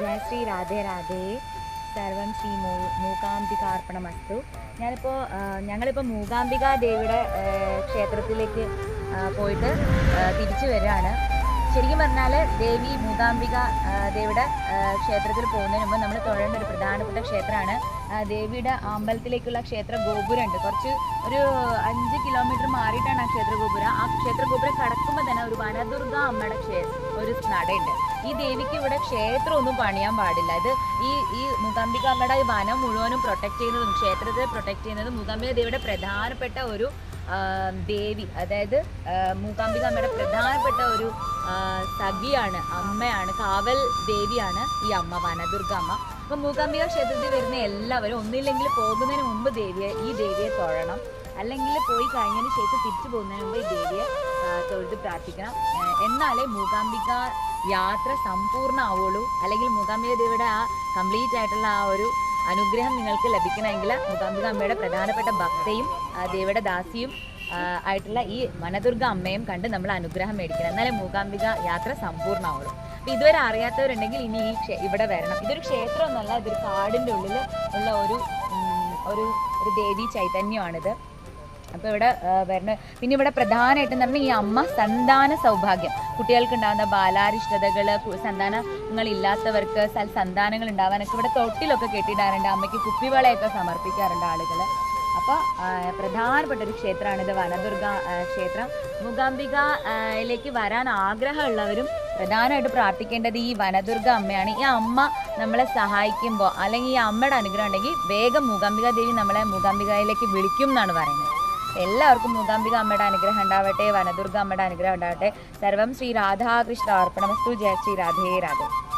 ജയ ശ്രീ രാധേ രാധേ. സർവം ശ്രീ മൂ മൂകാംബികാർപ്പണമസ്തു. ഞാനിപ്പോൾ ഞങ്ങളിപ്പോൾ മൂകാംബിക ദേവിയുടെ ക്ഷേത്രത്തിലേക്ക് പോയിട്ട് തിരിച്ചു വരികയാണ്. ശരിക്കും പറഞ്ഞാൽ ദേവി മൂകാംബിക ദേവിയുടെ ക്ഷേത്രത്തിൽ പോകുന്നതിന് മുമ്പ് നമ്മൾ തൊഴേണ്ട ഒരു പ്രധാനപ്പെട്ട ക്ഷേത്രമാണ്. ദേവിയുടെ അമ്പലത്തിലേക്കുള്ള ക്ഷേത്ര ഗോപുരമുണ്ട്. കുറച്ച് ഒരു അഞ്ച് കിലോമീറ്റർ മാറിയിട്ടാണ് ആ ക്ഷേത്ര ഗോപുരം. ആ ക്ഷേത്ര ഗോപുരം കടക്കുമ്പോൾ തന്നെ ഒരു വനദുർഗ അമ്മയുടെ ക്ഷേ ഒരു നടയുണ്ട്. ഈ ദേവിക്ക് ഇവിടെ ക്ഷേത്രമൊന്നും പണിയാൻ പാടില്ല. ഇത് ഈ ഈ മൂകാംബിക അമ്മയുടെ വനം മുഴുവനും പ്രൊട്ടക്ട് ചെയ്യുന്നതും ക്ഷേത്രത്തെ പ്രൊട്ടക്ട് ചെയ്യുന്നതും മൂകാംബിക ദേവിയുടെ പ്രധാനപ്പെട്ട ഒരു ദേവി അതായത് മൂകാംബിക അമ്മയുടെ പ്രധാനപ്പെട്ട ഒരു സഖിയാണ് അമ്മയാണ് കാവൽ ദേവിയാണ് ഈ അമ്മ വനദുർഗ അമ്മ. അപ്പൊ മൂകാംബിക ക്ഷേത്രത്തിൽ വരുന്ന എല്ലാവരും ഒന്നില്ലെങ്കിൽ പോകുന്നതിന് മുമ്പ് ദേവിയെ ഈ ദേവിയെ തൊഴണം. അല്ലെങ്കിൽ പോയി കഴിഞ്ഞതിന് ശേഷം തിരിച്ചു പോകുന്നതിന് മുമ്പ് ഈ ദേവിയെ തൊഴുത് പ്രാർത്ഥിക്കണം. എന്നാലേ മൂകാംബിക യാത്ര സമ്പൂർണ ആവുള്ളൂ അല്ലെങ്കിൽ മൂകാംബിക ദേവിയുടെ ആ കംപ്ലീറ്റ് ആയിട്ടുള്ള ആ ഒരു അനുഗ്രഹം നിങ്ങൾക്ക് ലഭിക്കണമെങ്കിൽ മൂകാംബിക അമ്മയുടെ പ്രധാനപ്പെട്ട ഭക്തയും ദേവിയുടെ ദാസിയും ആയിട്ടുള്ള ഈ വനദുർഗ അമ്മയും കണ്ട് നമ്മൾ അനുഗ്രഹം മേടിക്കണം. എന്നാലേ മൂകാംബിക യാത്ര സമ്പൂർണമാവുള്ളൂ. അപ്പോൾ ഇതുവരെ അറിയാത്തവരുണ്ടെങ്കിൽ ഇനി ഈ ഇവിടെ വരണം. ഇതൊരു ക്ഷേത്രമൊന്നുമല്ല ഇതൊരു കാടിന്റെ ഉള്ളിൽ ഉള്ള ഒരു ഒരു ഒരു ദേവി ചൈതന്യമാണിത്. അപ്പോൾ ഇവിടെ വരണ പിന്നെ ഇവിടെ പ്രധാനമായിട്ടും പറഞ്ഞാൽ ഈ അമ്മ സന്താന സൗഭാഗ്യം. കുട്ടികൾക്ക് ഉണ്ടാകുന്ന ബാലാരിഷ്ടതകൾ സൽ സന്താനങ്ങൾ ഉണ്ടാവാനൊക്കെ ഇവിടെ തൊട്ടിലൊക്കെ കെട്ടിയിടാറുണ്ട്. അമ്മയ്ക്ക് കുപ്പിവളയൊക്കെ സമർപ്പിക്കാറുണ്ട് ആളുകൾ അപ്പോൾ പ്രധാനപ്പെട്ട ഒരു ക്ഷേത്രമാണ് ഇത് വനദുർഗ ക്ഷേത്രം. മൂകാംബികയിലേക്ക് വരാൻ ആഗ്രഹമുള്ളവരും പ്രധാനമായിട്ട് പ്രാർത്ഥിക്കേണ്ടത് ഈ വനദുർഗ അമ്മയാണ്. ഈ അമ്മ നമ്മളെ സഹായിക്കുമ്പോൾ അല്ലെങ്കിൽ ഈ അമ്മയുടെ അനുഗ്രഹം ഉണ്ടെങ്കിൽ വേഗം മൂകാംബിക ദേവി നമ്മളെ മൂകാംബികയിലേക്ക് വിളിക്കും എന്നാണ് പറയുന്നത്. എല്ലാവർക്കും മൂകാംബിക അമ്മയുടെ അനുഗ്രഹം ഉണ്ടാവട്ടെ വനദുർഗ അമ്മയുടെ അനുഗ്രഹം ഉണ്ടാവട്ടെ. സർവം ശ്രീ രാധാകൃഷ്ണ അർപ്പണമസ്തു. ജയ ശ്രീ രാധേ രാധേ.